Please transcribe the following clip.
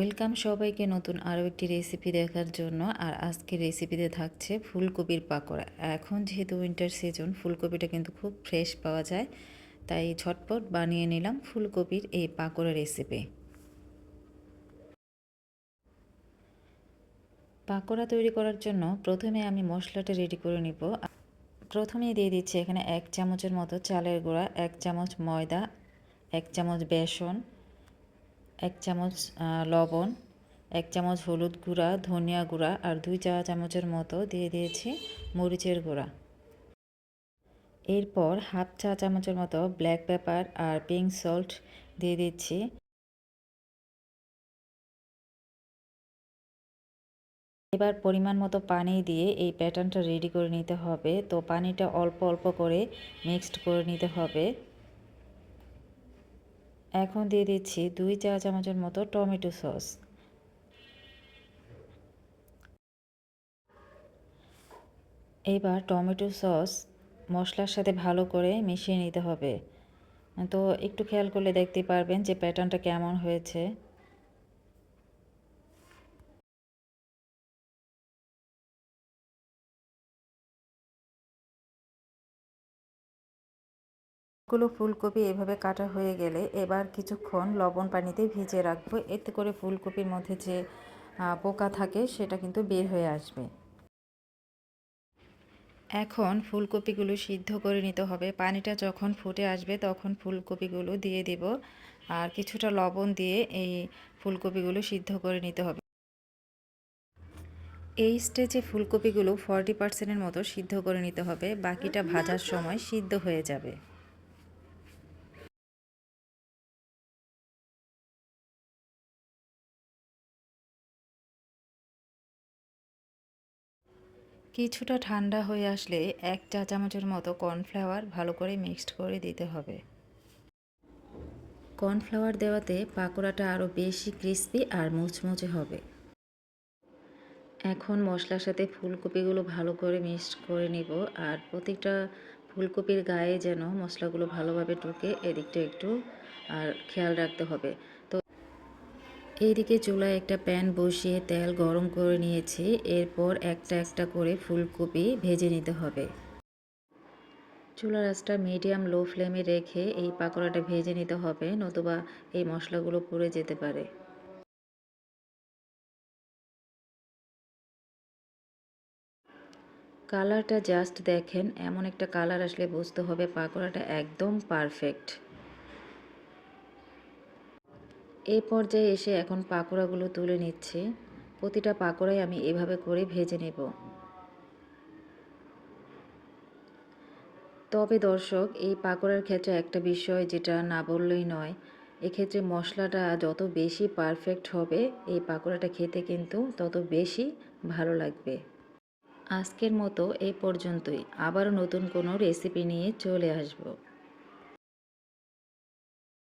Welcome সবাইকে নতুন আরও একটি রেসিপি দেখার জন্য। আর আজকের রেসিপিতে থাকছে ফুলকপির পাকোড়া। এখন যেহেতু উইন্টার সিজন ফুলকপিটা কিন্তু খুব ফ্রেশ পাওয়া যায়। তাই ঝটপট বানিয়ে নিলাম ফুলকপির এই পাকোড়া রেসিপি পাকোড়া তৈরি করার জন্য প্রথমে আমি মশলাটা রেডি করে নিব। প্রথমেই দিয়ে দিচ্ছি এখানে এক চামচের মতো চালের গুঁড়া, এক চামচ ময়দা, এক চামচ বেসন এক চামচ লবণ, এক চামচ হলুদ গুঁড়া, ধনিয়া গুঁড়া আর দুই চা চামচের মতো দিয়ে দিয়েছি মরিচের গুঁড়া। এরপর হাফ চা চামচের মতো ব্ল্যাক পেপার আর পিঙ্ক সল্ট দিয়ে দিচ্ছি। এবার পরিমাণ মতো পানি দিয়ে এই প্যাটার্নটা রেডি করে নিতে হবে। তো পানিটা অল্প অল্প করে মিক্সড করে নিতে হবে। এখন দিয়ে দিচ্ছি দুই চা চামচের মতো টমেটো সস। এবার টমেটো সস মশলার সাথে ভালো করে মিশিয়ে নিতে হবে। তো একটু খেয়াল করলে দেখতে পারবেন যে প্যাটার্নটা কেমন হয়েছে। গুলো ফুলকপি এভাবে কাটা হয়ে গেলে এবার কিছুক্ষণ লবণ পানিতে ভিজিয়ে রাখব। এতে করে ফুলকপির মধ্যে যে পোকা থাকে সেটা কিন্তু বের হয়ে আসবে। এখন ফুলকপিগুলো সিদ্ধ করে নিতে হবে। পানিটা যখন ফুটে আসবে তখন ফুলকপিগুলো দিয়ে দেব। আর কিছুটা লবণ দিয়ে এই ফুলকপিগুলো সিদ্ধ করে নিতে হবে। এই স্টেজে ফুলকপিগুলো ফর্টি পার্সেন্টের মতো সিদ্ধ করে নিতে হবে। বাকিটা ভাজার সময় সিদ্ধ হয়ে যাবে। কিছুটা ঠান্ডা হয়ে আসলে এক চা চামচের মতো কর্নফ্লাওয়ার ভালো করে মিক্সড করে দিতে হবে। কর্নফ্লাওয়ার দেওয়াতে পাকোড়াটা আরও বেশি ক্রিস্পি আর মুচমুচে হবে। এখন মশলার সাথে ফুলকপিগুলো ভালো করে মিক্সড করে নিব আর প্রত্যেকটা ফুলকপির গায়ে যেন মশলাগুলো ভালোভাবে ঢুকে এদিকটা একটু আর খেয়াল রাখতে হবে। এইদিকে চুলায় একটা প্যান বসিয়ে তেল গরম করে নিয়েছি। এরপর একটা একটা করে ফুলকপি ভেজে নিতে হবে। চুলার আঁচটা মিডিয়াম লো ফ্লেমে রেখে এই পাকোড়াটা ভেজে নিতে হবে, নতুবা এই মশলাগুলো পুড়ে যেতে পারে। কালারটা জাস্ট দেখেন, এমন একটা কালার আসলে বুঝতে হবে পাকোড়াটা একদম পারফেক্ট। এই পর্যায়ে এসে এখন পাকোড়াগুলো তুলে নিচ্ছি। প্রতিটা পাকোড়াই আমি এভাবে করে ভেজে নেব। তবে দর্শক, এই পাকোড়ার ক্ষেত্রে একটা বিষয় যেটা না বললেই নয়, এক্ষেত্রে মশলাটা যত বেশি পারফেক্ট হবে, এই পাকোড়াটা খেতে কিন্তু তত বেশি ভালো লাগবে। আজকের মতো এই পর্যন্তই। আবারও নতুন কোনো রেসিপি নিয়ে চলে আসব।